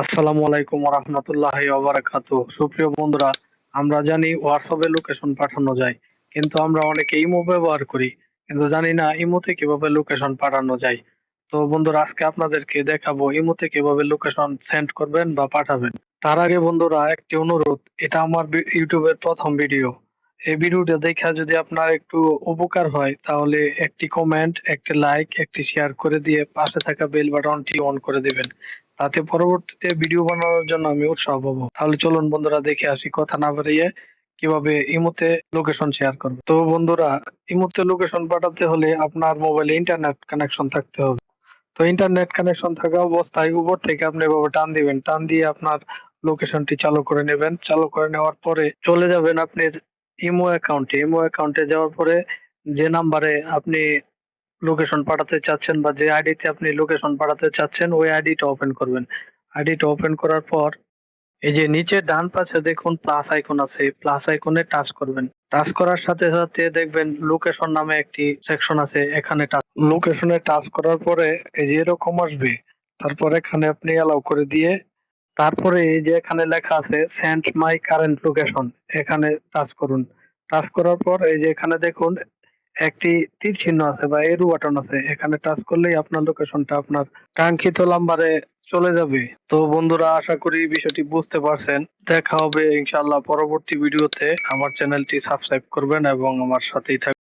আসসালামু আলাইকুম রহমতুল্লাহ ওবারাকাত সুপ্রিয় বন্ধুরা, আমরা জানি হোয়াটসঅ্যাপে লোকেশন পাঠানো যায়, কিন্তু আমরা অনেকে ইমো ব্যবহার করি, কিন্তু জানি না ইমোতে কীভাবে লোকেশন পাঠানো যায়। তো বন্ধুরা, আজকে আপনাদেরকে দেখাবো ইমোতে কীভাবে লোকেশন সেন্ড করবেন বা পাঠাবেন। তার আগে বন্ধুরা, একটি অনুরোধ, এটা আমার ইউটিউবের প্রথম ভিডিও। এই ভিডিওটা দেখা যদি আপনার একটু উপকার হয়, তাহলে একটি কমেন্ট একটি লাইক একটি শেয়ার করে দিয়ে পাশে থাকা বেল বাটনটি অন করে দিবেন। তাতে পরবর্তীতে ভিডিও বানানোর জন্য আমি উৎসাহ পাবো। তাহলে চলুন বন্ধুরা দেখে আসি কথা না বাড়িয়ে কীভাবে ইমোতে লোকেশন শেয়ার করবে। তো বন্ধুরা, ইমোতে লোকেশন পাঠাতে হলে আপনার মোবাইলে ইন্টারনেট কানেকশন থাকতে হবে। তো ইন্টারনেট কানেকশন থাকা অবস্থায় উপর থেকে আপনি এভাবে টান দিবেন। টান দিয়ে আপনার লোকেশনটি চালু করে নেবেন। চালু করে নেওয়ার পরে চলে যাবেন আপনার ইমো অ্যাকাউন্টে ইমো অ্যাকাউন্টে যাওয়ার পরে যে নাম্বারে আপনি লোকেশন পাঠাতে চাচ্ছেন বা যে আইডিতে আপনি লোকেশন পাঠাতে চাচ্ছেন, ওই আইডিটা ওপেন করবেন। আইডিটা ওপেন করার পর, এই যে নিচে ডান পাশে দেখুন প্লাস আইকন আছে প্লাস আইকনে টাচ করবেন। টাচ করার সাথে সাথে দেখবেন লোকেশন নামে একটি সেকশন আছে, এখানে টাচ লোকেশনে টাচ করার পরে এই যে এরকম আসবে। তারপর এখানে আপনি অ্যালাউ করে দিয়ে, তারপরে এই যে এখানে লেখা আছে সেন্ট মাই কারেন্ট লোকেশন এখানে টাচ করুন। টাচ করার পর এই যে এখানে দেখুন একটি তীর চিহ্ন আছে বা এরু বাটন আছে, এখানে টাচ করলেই আপনার লোকেশনটা আপনার কাঙ্ক্ষিত নাম্বারে চলে যাবে। তো বন্ধুরা, আশা করি বিষয়টি বুঝতে পারছেন। দেখা হবে ইনশাআল্লাহ পরবর্তী ভিডিওতে আমার চ্যানেলটি সাবস্ক্রাইব করবেন এবং আমার সাথেই থাকবেন।